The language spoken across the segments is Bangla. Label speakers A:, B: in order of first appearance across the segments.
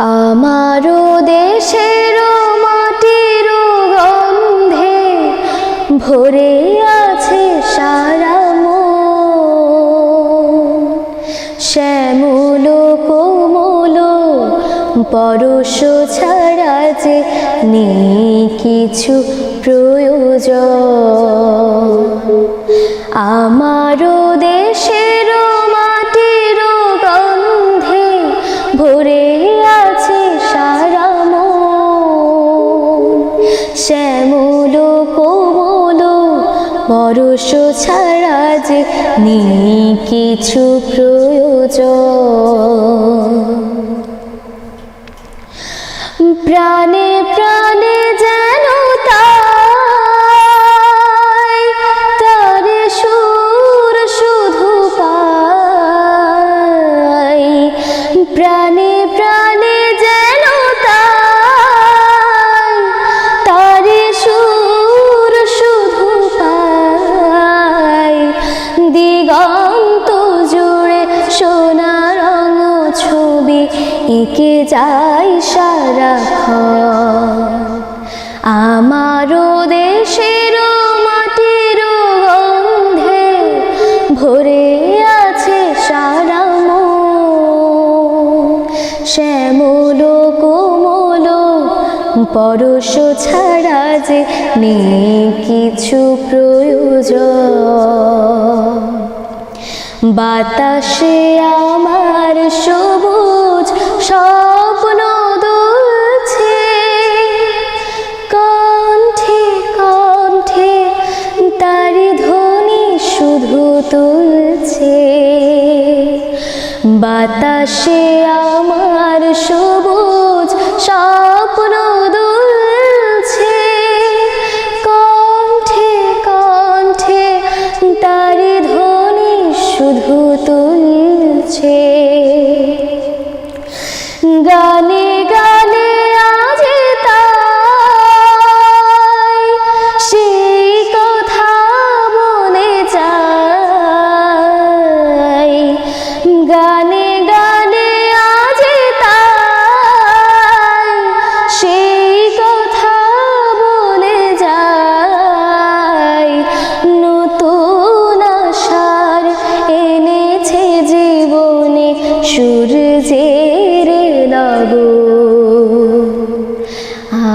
A: আমারও দেশের মাটির গন্ধে ভরে আছে সারা শ্যামল কোমল পরশ ছাড়া যে নেই কিছু প্রয়োজন। আমারও দেশের পরশ ছাড়া যে নেই কিছু প্রয়োজন। প্রাণে প্রাণে যেন তার সুর শুধু পাই। প্রাণে এঁকে সারা আমারও দেশের মাটির গন্ধে ভরে আছে সারা শ্যামল কোমল পরশ ছাড়া যে নেই কিছু প্রয়োজন। বাতাসে আমার সবুজ স্বপ্ন শুধু তুলছে। বাতাসে আমার সবুজ স্বপ্ন দুলছে। কণ্ঠে কণ্ঠে তারি ধ্বনি শুধু তুলছে। লাগো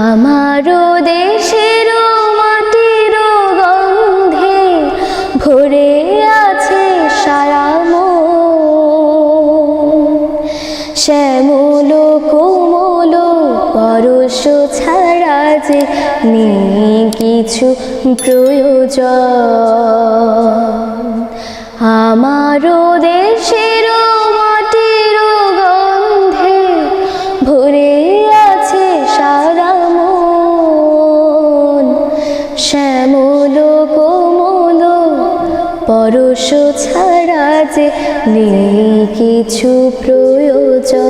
A: আমারও দেশের মাটির গন্ধে ভরে আছে সারা শ্যামল কোমল পরশ ছাড়া যে নেই কিছু প্রয়োজন। আমারও দেশের পরশ ছাড়া যে নেই কিছু প্রয়োজন।